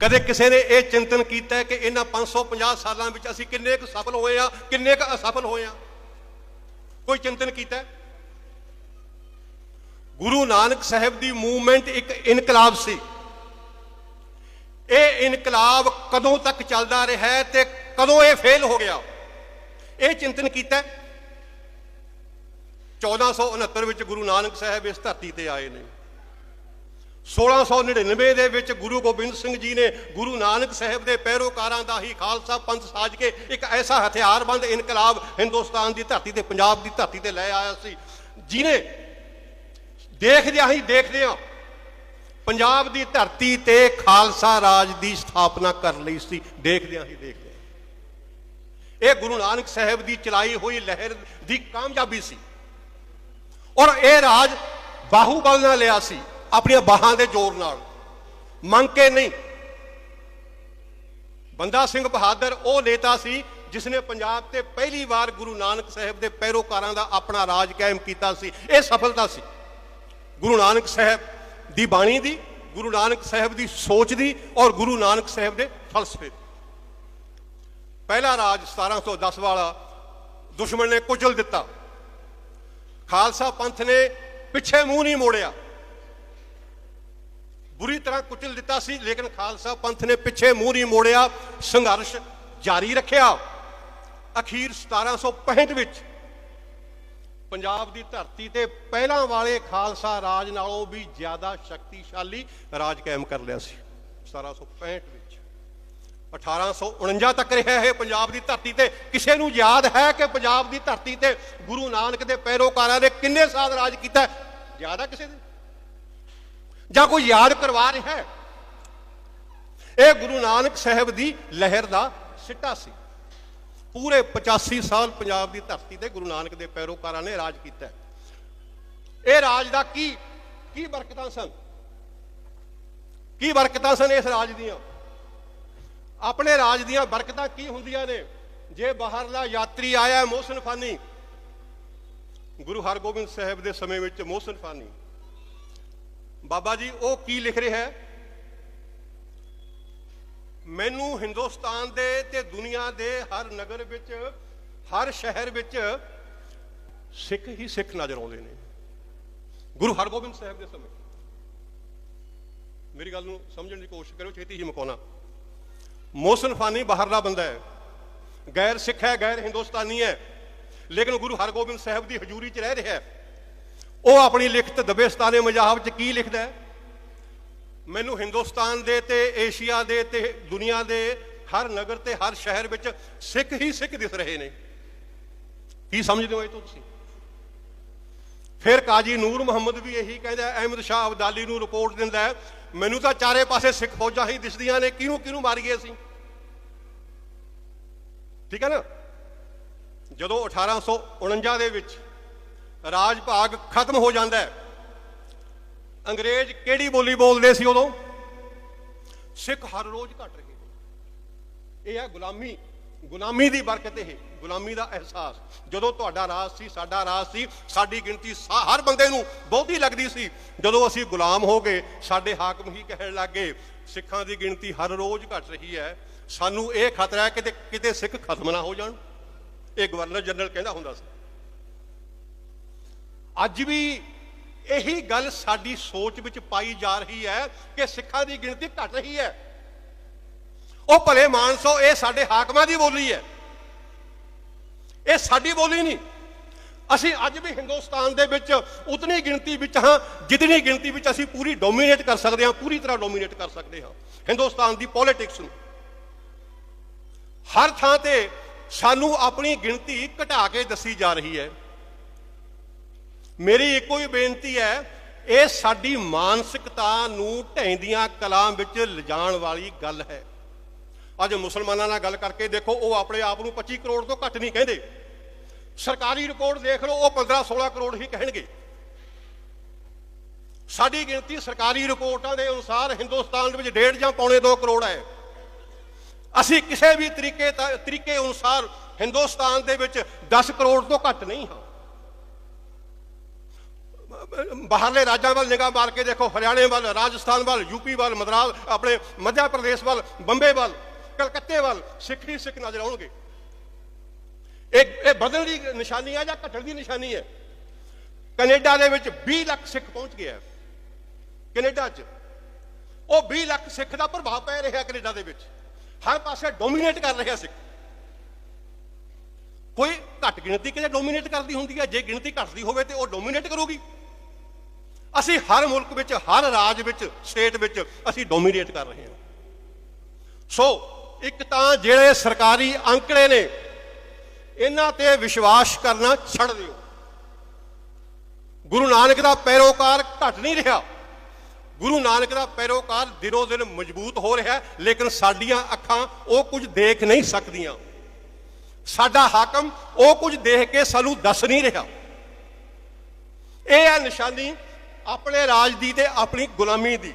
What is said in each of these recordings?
ਕਦੇ ਕਿਸੇ ਨੇ ਇਹ ਚਿੰਤਨ ਕੀਤਾ ਕਿ ਇਹਨਾਂ 550 ਸਾਲਾਂ ਵਿੱਚ ਅਸੀਂ ਕਿੰਨੇ ਕੁ ਸਫਲ ਹੋਏ ਆ ਕਿੰਨੇ ਕੁ ਅਸਫਲ ਹੋਏ ਆ ਕੋਈ ਚਿੰਤਨ ਕੀਤਾ ਗੁਰੂ ਨਾਨਕ ਸਾਹਿਬ ਦੀ ਮੂਵਮੈਂਟ ਇੱਕ ਇਨਕਲਾਬ ਸੀ। ਇਹ ਇਨਕਲਾਬ ਕਦੋਂ ਤੱਕ ਚੱਲਦਾ ਰਿਹਾ ਹੈ ਤੇ ਕਦੋਂ ਇਹ ਫੇਲ ਹੋ ਗਿਆ? ਇਹ ਚਿੰਤਨ ਕੀਤਾ ਹੈ? 1469 ਵਿੱਚ ਗੁਰੂ ਨਾਨਕ ਸਾਹਿਬ ਇਸ ਧਰਤੀ ਤੇ ਆਏ ਨੇ। 1699 ਦੇ ਵਿੱਚ ਗੁਰੂ ਗੋਬਿੰਦ ਸਿੰਘ ਜੀ ਨੇ ਗੁਰੂ ਨਾਨਕ ਸਾਹਿਬ ਦੇ ਪੈਰੋਕਾਰਾਂ ਦਾ ਹੀ ਖਾਲਸਾ ਪੰਥ ਸਾਜ ਕੇ ਇੱਕ ਐਸਾ ਹਥਿਆਰਬੰਦ ਇਨਕਲਾਬ ਹਿੰਦੁਸਤਾਨ ਦੀ ਧਰਤੀ ਤੇ, ਪੰਜਾਬ ਦੀ ਧਰਤੀ ਤੇ ਲੈ ਆਇਆ ਸੀ। ਜਿਨੇ ਦੇਖਦਿਆਂ ਹੀ ਦੇਖਦਿਆਂ ਪੰਜਾਬ ਦੀ ਧਰਤੀ ਤੇ ਖਾਲਸਾ ਰਾਜ ਦੀ ਸਥਾਪਨਾ ਕਰ ਲਈ ਸੀ। ਦੇਖਦਿਆਂ ਹੀ ਦੇਖਦਿਆਂ ਇਹ ਗੁਰੂ ਨਾਨਕ ਸਾਹਿਬ ਦੀ ਚਲਾਈ ਹੋਈ ਲਹਿਰ ਦੀ ਕਾਮਯਾਬੀ ਸੀ। ਔਰ ਇਹ ਰਾਜ ਬਾਹੂਬਲ ਨਾਲ ਲਿਆ ਸੀ। ਆਪਣੀਆਂ ਬਾਹਾਂ ਦੇ ਜ਼ੋਰ ਨਾਲ। ਮੰਗ ਕੇ ਨਹੀਂ। ਬੰਦਾ ਸਿੰਘ ਬਹਾਦਰ, ਉਹ ਨੇਤਾ ਸੀ ਜਿਸ ਨੇ ਪੰਜਾਬ ਤੇ ਪਹਿਲੀ ਵਾਰ ਗੁਰੂ ਨਾਨਕ ਸਾਹਿਬ ਦੇ ਪੈਰੋਕਾਰਾਂ ਦਾ ਆਪਣਾ ਰਾਜ ਕਾਇਮ ਕੀਤਾ ਸੀ। ਇਹ ਸਫਲਤਾ ਸੀ। ਗੁਰੂ ਨਾਨਕ ਸਾਹਿਬ ਦੀ ਬਾਣੀ ਦੀ, ਗੁਰੂ ਨਾਨਕ ਸਾਹਿਬ ਦੀ ਸੋਚ ਦੀ ਔਰ ਗੁਰੂ ਨਾਨਕ ਸਾਹਿਬ ਦੇ ਫਲਸਫੇ ਦੀ। ਪਹਿਲਾ ਰਾਜ 1710 ਵਾਲਾ ਦੁਸ਼ਮਣ ਨੇ ਕੁਚਲ ਦਿੱਤਾ। ਖਾਲਸਾ ਪੰਥ ਨੇ ਪਿੱਛੇ ਮੂੰਹ ਨਹੀਂ ਮੋੜਿਆ। ਬੁਰੀ ਤਰ੍ਹਾਂ ਕੁਚਲ ਦਿੱਤਾ ਸੀ, ਲੇਕਿਨ ਖਾਲਸਾ ਪੰਥ ਨੇ ਪਿੱਛੇ ਮੂੰਹ ਨਹੀਂ ਮੋੜਿਆ, ਸੰਘਰਸ਼ ਜਾਰੀ ਰੱਖਿਆ। ਅਖੀਰ 1765 ਵਿੱਚ ਪੰਜਾਬ ਦੀ ਧਰਤੀ ਤੇ ਪਹਿਲਾਂ ਵਾਲੇ ਖਾਲਸਾ ਰਾਜ ਨਾਲੋਂ ਵੀ ਜ਼ਿਆਦਾ ਸ਼ਕਤੀਸ਼ਾਲੀ ਰਾਜ ਕਾਇਮ ਕਰ ਲਿਆ ਸੀ। 1765 ਵਿੱਚ 1849 ਤੱਕ ਰਿਹਾ ਇਹ ਪੰਜਾਬ ਦੀ ਧਰਤੀ ਤੇ। ਕਿਸੇ ਨੂੰ ਯਾਦ ਹੈ ਕਿ ਪੰਜਾਬ ਦੀ ਧਰਤੀ ਤੇ ਗੁਰੂ ਨਾਨਕ ਦੇ ਪੈਰੋਕਾਰਾਂ ਨੇ ਕਿੰਨੇ ਸਾਲ ਰਾਜ ਕੀਤਾ? ਹੈ? ਯਾਦ ਹੈ ਕਿਸੇ ਦੇ? ਜਾਂ ਕੋਈ ਯਾਦ ਕਰਵਾ ਰਿਹਾ ਹੈ? ਇਹ ਗੁਰੂ ਨਾਨਕ ਸਾਹਿਬ ਦੀ ਲਹਿਰ ਦਾ ਸਿੱਟਾ ਸੀ। ਪੂਰੇ 85 ਸਾਲ ਪੰਜਾਬ ਦੀ ਧਰਤੀ ਤੇ ਗੁਰੂ ਨਾਨਕ ਦੇ ਪੈਰੋਕਾਰਾਂ ਨੇ ਰਾਜ ਕੀਤਾ ਇਹ ਰਾਜ ਦਾ ਕੀ ਕੀ ਬਰਕਤਾਂ ਸਨ? ਕੀ ਬਰਕਤਾਂ ਸਨ ਇਸ ਰਾਜ ਦੀਆਂ? ਆਪਣੇ ਰਾਜ ਦੀਆਂ ਬਰਕਤਾਂ ਕੀ ਹੁੰਦੀਆਂ ਨੇ? ਜੇ ਬਾਹਰਲਾ ਯਾਤਰੀ ਆਇਆ ਮੋਹਸਨ ਫਾਨੀ ਗੁਰੂ ਹਰਗੋਬਿੰਦ ਸਾਹਿਬ ਦੇ ਸਮੇਂ ਵਿੱਚ ਮੋਹਸਨ ਫਾਨੀ ਬਾਬਾ ਜੀ, ਉਹ ਕੀ ਲਿਖ ਰਿਹਾ ਹੈ? ਮੈਨੂੰ ਹਿੰਦੁਸਤਾਨ ਦੇ ਤੇ ਦੁਨੀਆ ਦੇ ਹਰ ਨਗਰ ਵਿੱਚ, ਹਰ ਸ਼ਹਿਰ ਵਿੱਚ ਸਿੱਖ ਹੀ ਸਿੱਖ ਨਜ਼ਰ ਆਉਂਦੇ ਨੇ। ਗੁਰੂ ਹਰਗੋਬਿੰਦ ਸਾਹਿਬ ਦੇ ਸਮੇਂ। ਮੇਰੀ ਗੱਲ ਨੂੰ ਸਮਝਣ ਦੀ ਕੋਸ਼ਿਸ਼ ਕਰਿਓ, ਛੇਤੀ ਹੀ ਮੁਕਾਉਣਾ। ਮੋਹਸਨ ਫਾਨੀ ਬਾਹਰਲਾ ਬੰਦਾ ਹੈ। ਗੈਰ ਸਿੱਖ ਹੈ, ਗੈਰ ਹਿੰਦੁਸਤਾਨੀ ਹੈ। ਲੇਕਿਨ ਗੁਰੂ ਹਰਗੋਬਿੰਦ ਸਾਹਿਬ ਦੀ ਹਜ਼ੂਰੀ 'ਚ ਰਹਿ ਰਿਹਾ ਹੈ। ਉਹ ਆਪਣੀ ਲਿਖਤ ਦਬਿਸਤਾਨੇ ਮਜਾਹਬ 'ਚ ਕੀ ਲਿਖਦਾ ਹੈ? ਮੈਨੂੰ ਹਿੰਦੁਸਤਾਨ ਦੇ ਤੇ ਏਸ਼ੀਆ ਦੇ ਤੇ ਦੁਨੀਆ ਦੇ ਹਰ ਨਗਰ ਤੇ ਹਰ ਸ਼ਹਿਰ ਵਿੱਚ ਸਿੱਖ ਹੀ ਸਿੱਖ ਦਿਸ ਰਹੇ ਨੇ। ਕੀ ਸਮਝਦੇ ਹੋ ਇਹ ਤੋਂ ਤੁਸੀਂ? ਫਿਰ ਕਾਜੀ ਨੂਰ ਮੁਹੰਮਦ ਵੀ ਇਹੀ ਕਹਿੰਦਾ ਅਹਿਮਦ ਸ਼ਾਹ ਅਬਦਾਲੀ ਨੂੰ ਰਿਪੋਰਟ ਦਿੰਦਾ ਮੈਨੂੰ ਤਾਂ ਚਾਰੇ ਪਾਸੇ ਸਿੱਖ ਫੌਜਾਂ ਹੀ ਦਿਸਦੀਆਂ ਨੇ, ਕਿਹਨੂੰ ਕਿਹਨੂੰ ਮਾਰੀਏ ਅਸੀਂ? ਠੀਕ ਹੈ ਨਾ? ਜਦੋਂ 1849 ਦੇ ਵਿੱਚ ਰਾਜ ਭਾਗ ਖਤਮ ਹੋ ਜਾਂਦਾ ਹੈ। ਅੰਗਰੇਜ਼ ਕਿਹੜੀ ਬੋਲੀ ਬੋਲਦੇ ਸੀ ਉਦੋਂ? ਸਿੱਖ ਹਰ ਰੋਜ਼ ਘਟ ਰਹੇ ਨੇ। ਇਹ ਹੈ ਗੁਲਾਮੀ ਗੁਲਾਮੀ ਦੀ ਬਰਕਤ ਇਹ, ਗੁਲਾਮੀ ਦਾ ਅਹਿਸਾਸ। ਜਦੋਂ ਤੁਹਾਡਾ ਰਾਜ ਸੀ, ਸਾਡਾ ਰਾਜ ਸੀ, ਸਾਡੀ ਗਿਣਤੀ ਸਾ- ਹਰ ਬੰਦੇ ਨੂੰ ਬਹੁਤੀ ਲੱਗਦੀ ਸੀ। ਜਦੋਂ ਅਸੀਂ ਗੁਲਾਮ ਹੋ ਗਏ, ਸਾਡੇ ਹਾਕਮ ਹੀ ਕਹਿਣ ਲੱਗੇ ਸਿੱਖਾਂ ਦੀ ਗਿਣਤੀ ਹਰ ਰੋਜ਼ ਘਟ ਰਹੀ ਹੈ। ਸਾਨੂੰ ਇਹ ਖਤਰਾ ਹੈ ਕਿ ਕਿਤੇ ਸਿੱਖ ਖਤਮ ਨਾ ਹੋ ਜਾਣ। ਇਹ ਗਵਰਨਰ ਜਨਰਲ ਕਹਿੰਦਾ ਹੁੰਦਾ ਸੀ। ਅੱਜ ਵੀ ਇਹੀ ਗੱਲ ਸਾਡੀ ਸੋਚ ਵਿੱਚ ਪਾਈ ਜਾ ਰਹੀ ਹੈ ਕਿ ਸਿੱਖਾਂ ਦੀ ਗਿਣਤੀ ਘਟ ਰਹੀ ਹੈ। ਉਹ ਭਲੇ ਮਾਨਸੋ, ਇਹ ਸਾਡੇ ਹਾਕਮਾਂ ਦੀ ਬੋਲੀ ਹੈ। ਇਹ ਸਾਡੀ ਬੋਲੀ ਨਹੀਂ। ਅਸੀਂ ਅੱਜ ਵੀ ਹਿੰਦੁਸਤਾਨ ਦੇ ਵਿੱਚ ਉਤਨੀ ਗਿਣਤੀ ਵਿੱਚ ਹਾਂ, ਜਿਤਨੀ ਗਿਣਤੀ ਵਿੱਚ ਅਸੀਂ ਪੂਰੀ ਡੋਮੀਨੇਟ ਕਰ ਸਕਦੇ ਹਾਂ, ਪੂਰੀ ਤਰ੍ਹਾਂ ਡੋਮੀਨੇਟ ਕਰ ਸਕਦੇ ਹਾਂ। ਹਿੰਦੁਸਤਾਨ ਦੀ ਪੋਲਿਟਿਕਸ ਨੂੰ। ਹਰ ਥਾਂ ਤੇ ਸਾਨੂੰ ਆਪਣੀ ਗਿਣਤੀ ਘਟਾ ਕੇ ਦੱਸੀ ਜਾ ਰਹੀ ਹੈ। ਮੇਰੀ ਇੱਕੋ ਹੀ ਬੇਨਤੀ ਹੈ, ਇਹ ਸਾਡੀ ਮਾਨਸਿਕਤਾ ਨੂੰ ਢੈਂਦੀਆਂ ਕਲਾਂ ਵਿੱਚ ਲਿਜਾਣ ਵਾਲੀ ਗੱਲ ਹੈ। ਅੱਜ ਮੁਸਲਮਾਨਾਂ ਨਾਲ ਗੱਲ ਕਰਕੇ ਦੇਖੋ, ਉਹ ਆਪਣੇ ਆਪ ਨੂੰ 25 ਕਰੋੜ ਤੋਂ ਘੱਟ ਨਹੀਂ ਕਹਿੰਦੇ। ਸਰਕਾਰੀ ਰਿਪੋਰਟ ਦੇਖ ਲਓ, ਉਹ 15 16 ਕਰੋੜ ਹੀ ਕਹਿਣਗੇ। ਸਾਡੀ ਗਿਣਤੀ ਸਰਕਾਰੀ ਰਿਪੋਰਟਾਂ ਦੇ ਅਨੁਸਾਰ ਹਿੰਦੁਸਤਾਨ ਵਿੱਚ ਡੇਢ ਜਾਂ ਪੌਣੇ 2 ਕਰੋੜ ਹੈ। ਅਸੀਂ ਕਿਸੇ ਵੀ ਤਰੀਕੇ ਤਰੀਕੇ ਅਨੁਸਾਰ ਹਿੰਦੁਸਤਾਨ ਦੇ ਵਿੱਚ 10 ਕਰੋੜ ਤੋਂ ਘੱਟ ਨਹੀਂ ਹਾਂ। ਬਾਹਰਲੇ ਰਾਜਾਂ ਵੱਲ ਨਿਗਾਹ ਮਾਰ ਕੇ ਦੇਖੋ, ਹਰਿਆਣੇ ਵੱਲ, ਰਾਜਸਥਾਨ ਵੱਲ ਯੂਪੀ ਵੱਲ, ਮਦਰਾਸ, ਆਪਣੇ ਮੱਧ ਪ੍ਰਦੇਸ਼ ਵੱਲ, ਬੰਬੇ ਵੱਲ, ਕਲਕੱਤੇ ਵੱਲ ਸਿੱਖ ਹੀ ਸਿੱਖ ਨਜ਼ਰ ਆਉਣਗੇ। ਇਹ ਇਹ ਬਦਲ ਦੀ ਨਿਸ਼ਾਨੀ ਹੈ ਜਾਂ ਘਟਣ ਦੀ ਨਿਸ਼ਾਨੀ ਹੈ? ਕੈਨੇਡਾ ਦੇ ਵਿੱਚ 20 ਲੱਖ ਸਿੱਖ ਪਹੁੰਚ ਗਿਆ ਹੈ। ਕੈਨੇਡਾ 'ਚ ਉਹ 20 ਲੱਖ ਸਿੱਖ ਦਾ ਪ੍ਰਭਾਵ ਪੈ ਰਿਹਾ ਕੈਨੇਡਾ ਦੇ ਵਿੱਚ। ਹਰ ਪਾਸੇ ਡੋਮੀਨੇਟ ਕਰ ਰਿਹਾ ਸਿੱਖ। ਕੋਈ ਘੱਟ ਗਿਣਤੀ ਕਿਤੇ ਡੋਮੀਨੇਟ ਕਰਦੀ ਹੁੰਦੀ ਹੈ? ਜੇ ਗਿਣਤੀ ਘਟਦੀ ਹੋਵੇ ਤੇ ਉਹ ਡੋਮੀਨੇਟ ਕਰੂਗੀ। ਅਸੀਂ ਹਰ ਮੁਲਕ ਵਿੱਚ, ਹਰ ਰਾਜ ਵਿੱਚ, ਸਟੇਟ ਵਿੱਚ ਅਸੀਂ ਡੋਮੀਨੇਟ ਕਰ ਰਹੇ ਹਾਂ। ਸੋ ਇੱਕ ਤਾਂ ਜਿਹੜੇ ਸਰਕਾਰੀ ਅੰਕੜੇ ਨੇ, ਇਹਨਾਂ ਤੇ ਵਿਸ਼ਵਾਸ ਕਰਨਾ ਛੱਡ ਦਿਓ। ਗੁਰੂ ਨਾਨਕ ਦਾ ਪੈਰੋਕਾਰ ਘਟ ਨਹੀਂ ਰਿਹਾ। ਗੁਰੂ ਨਾਨਕ ਦਾ ਪੈਰੋਕਾਰ ਦਿਨੋ ਦਿਨ ਮਜ਼ਬੂਤ ਹੋ ਰਿਹਾ, ਲੇਕਿਨ ਸਾਡੀਆਂ ਅੱਖਾਂ ਉਹ ਕੁਝ ਦੇਖ ਨਹੀਂ ਸਕਦੀਆਂ। ਸਾਡਾ ਹਾਕਮ ਉਹ ਕੁਝ ਦੇਖ ਕੇ ਸਾਨੂੰ ਦੱਸ ਨਹੀਂ ਰਿਹਾ। ਇਹ ਹੈ ਨਿਸ਼ਾਨੀ ਆਪਣੇ ਰਾਜ ਦੀ ਤੇ ਆਪਣੀ ਗੁਲਾਮੀ ਦੀ।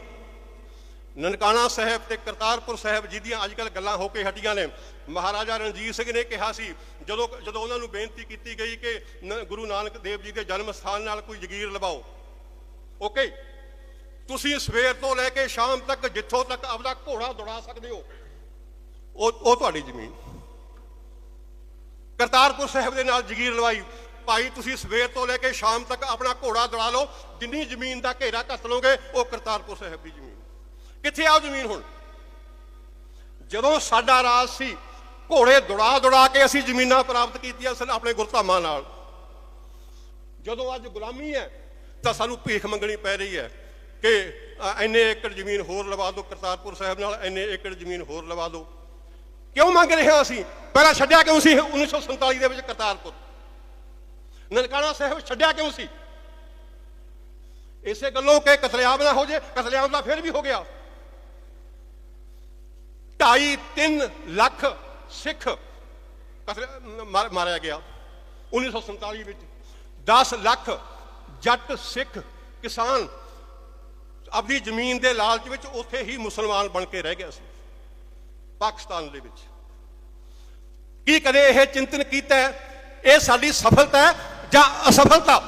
ਨਨਕਾਣਾ ਸਾਹਿਬ ਤੇ ਕਰਤਾਰਪੁਰ ਸਾਹਿਬ ਜਿਹਦੀਆਂ ਅੱਜ ਕੱਲ ਗੱਲਾਂ ਹੋ ਕੇ ਹਟੀਆਂ ਨੇ, ਮਹਾਰਾਜਾ ਰਣਜੀਤ ਸਿੰਘ ਨੇ ਕਿਹਾ ਸੀ, ਜਦੋਂ ਜਦੋਂ ਉਹਨਾਂ ਨੂੰ ਬੇਨਤੀ ਕੀਤੀ ਗਈ ਕਿ ਗੁਰੂ ਨਾਨਕ ਦੇਵ ਜੀ ਦੇ ਜਨਮ ਸਥਾਨ ਨਾਲ ਕੋਈ ਜਗੀਰ ਲਵਾਓ। ਓਕੇ? ਤੁਸੀਂ ਸਵੇਰ ਤੋਂ ਲੈ ਕੇ ਸ਼ਾਮ ਤੱਕ, ਜਿੱਥੋਂ ਤੱਕ ਆਪਦਾ ਘੋੜਾ ਦੌੜਾ ਸਕਦੇ ਹੋ, ਉਹ ਉਹ ਤੁਹਾਡੀ ਜ਼ਮੀਨ। ਕਰਤਾਰਪੁਰ ਸਾਹਿਬ ਦੇ ਨਾਲ ਜਗੀਰ ਲਵਾਈ। ਭਾਈ ਤੁਸੀਂ ਸਵੇਰ ਤੋਂ ਲੈ ਕੇ ਸ਼ਾਮ ਤੱਕ ਆਪਣਾ ਘੋੜਾ ਦੌੜਾ ਲਓ। ਜਿੰਨੀ ਜ਼ਮੀਨ ਦਾ ਘੇਰਾ ਘੱਟ ਲਓਗੇ ਉਹ ਕਰਤਾਰਪੁਰ ਸਾਹਿਬ ਦੀ ਜ਼ਮੀਨ। ਕਿੱਥੇ ਆ ਜ਼ਮੀਨ ਹੁਣ? ਜਦੋਂ ਸਾਡਾ ਰਾਜ ਸੀ ਘੋੜੇ ਦੌੜਾ ਦੌੜਾ ਕੇ ਅਸੀਂ ਜ਼ਮੀਨਾਂ ਪ੍ਰਾਪਤ ਕੀਤੀਆਂ ਸਨ ਆਪਣੇ ਗੁਰਧਾਮਾਂ ਨਾਲ। ਜਦੋਂ ਅੱਜ ਗੁਲਾਮੀ ਹੈ ਤਾਂ ਸਾਨੂੰ ਭੀਖ ਮੰਗਣੀ ਪੈ ਰਹੀ ਹੈ ਕਿ ਅ, ਇੰਨੇ ਏਕੜ ਜ਼ਮੀਨ ਹੋਰ ਲਵਾ ਦਿਓ ਕਰਤਾਰਪੁਰ ਸਾਹਿਬ ਨਾਲ ਇੰਨੇ ਏਕੜ ਜ਼ਮੀਨ ਹੋਰ ਲਵਾ ਦਿਓ। ਕਿਉਂ ਮੰਗ ਰਹੇ ਹਾਂ ਅਸੀਂ? ਪਹਿਲਾਂ ਛੱਡਿਆ ਕਿਉਂ ਸੀ 1947 ਦੇ ਵਿੱਚ ਕਰਤਾਰਪੁਰ। ਨਨਕਾਣਾ ਸਾਹਿਬ ਛੱਡਿਆ ਕਿਉਂ ਸੀ? ਇਸੇ ਗੱਲੋਂ ਕਿ ਕਤਲੇਆਮ ਨਾ ਹੋ ਜੇ, ਕਤਲੇਆਮ ਦਾ ਫਿਰ ਵੀ ਹੋ ਗਿਆ। ਢਾਈ 3 ਲੱਖ ਸਿੱਖ ਕਤਲ ਮਾਰ- ਮਾਰਿਆ ਗਿਆ। 1947 ਵਿੱਚ 10 ਲੱਖ ਜੱਟ ਸਿੱਖ ਕਿਸਾਨ ਆਪਣੀ ਜ਼ਮੀਨ ਦੇ ਲਾਲਚ ਵਿੱਚ ਉੱਥੇ ਹੀ ਮੁਸਲਮਾਨ ਬਣ ਕੇ ਰਹਿ ਗਿਆ ਸੀ, ਪਾਕਿਸਤਾਨ ਦੇ ਵਿੱਚ। ਕੀ ਕਦੇ ਇਹ ਚਿੰਤਨ ਕੀਤਾ ਇਹ ਸਾਡੀ ਸਫਲਤਾ ਹੈ? ਜਾਂ ਅਸਫਲਤਾ